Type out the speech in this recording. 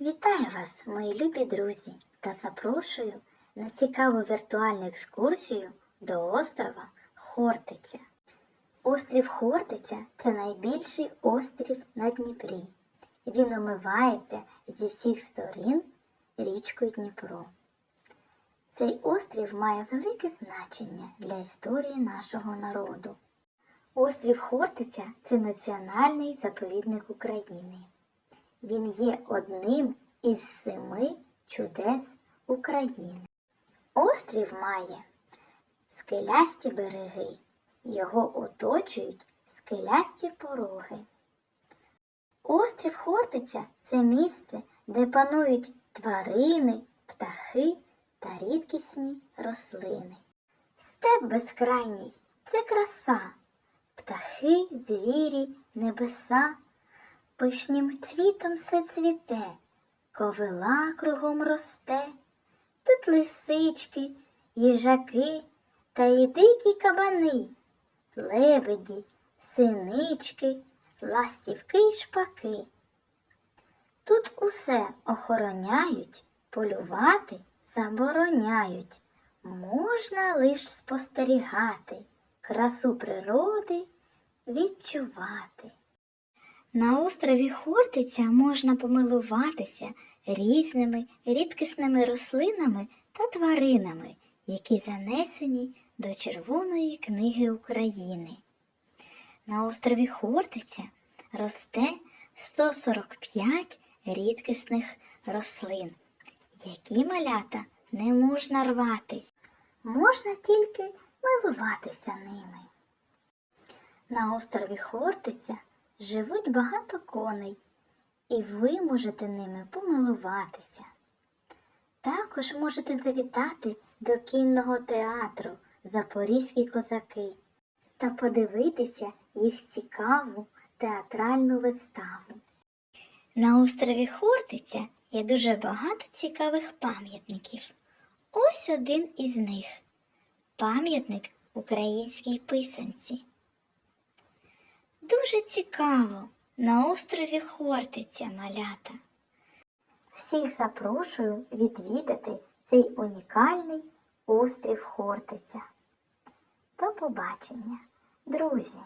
Вітаю вас, мої любі друзі, та запрошую на цікаву віртуальну екскурсію до острова Хортиця. Острів Хортиця це найбільший острів на Дніпрі. Він омивається зі всіх сторін річкою Дніпро. Цей острів має велике значення для історії нашого народу. Острів Хортиця це національний заповідник України. Він є одним із семи чудес України. Острів має скелясті береги, його оточують скелясті пороги. Острів Хортиця це місце, де панують тварини, птахи та рідкісні рослини. Степ безкрайній це краса, птахи, звірі, небеса. Пишнім цвітом все цвіте, ковила кругом росте. Тут лисички, їжаки та й дикі кабани, лебеді, синички, ластівки й шпаки. Тут усе охороняють, полювати забороняють. Можна лиш спостерігати, красу природи відчувати. На острові Хортиця можна помилуватися різними рідкісними рослинами та тваринами, які занесені до Червоної книги України. На острові Хортиця росте 145 рідкісних рослин, які малята не можна рвати, можна тільки милуватися ними. На острові Хортиця живуть багато коней, і ви можете ними помилуватися. Також можете завітати до кінного театру Запорізькі козаки та подивитися їх цікаву театральну виставу. На острові Хортиця є дуже багато цікавих пам'ятників. Ось один із них пам'ятник українській писанці. Дуже цікаво на острові Хортиця малята. Всіх запрошую відвідати цей унікальний острів Хортиця. До побачення, друзі!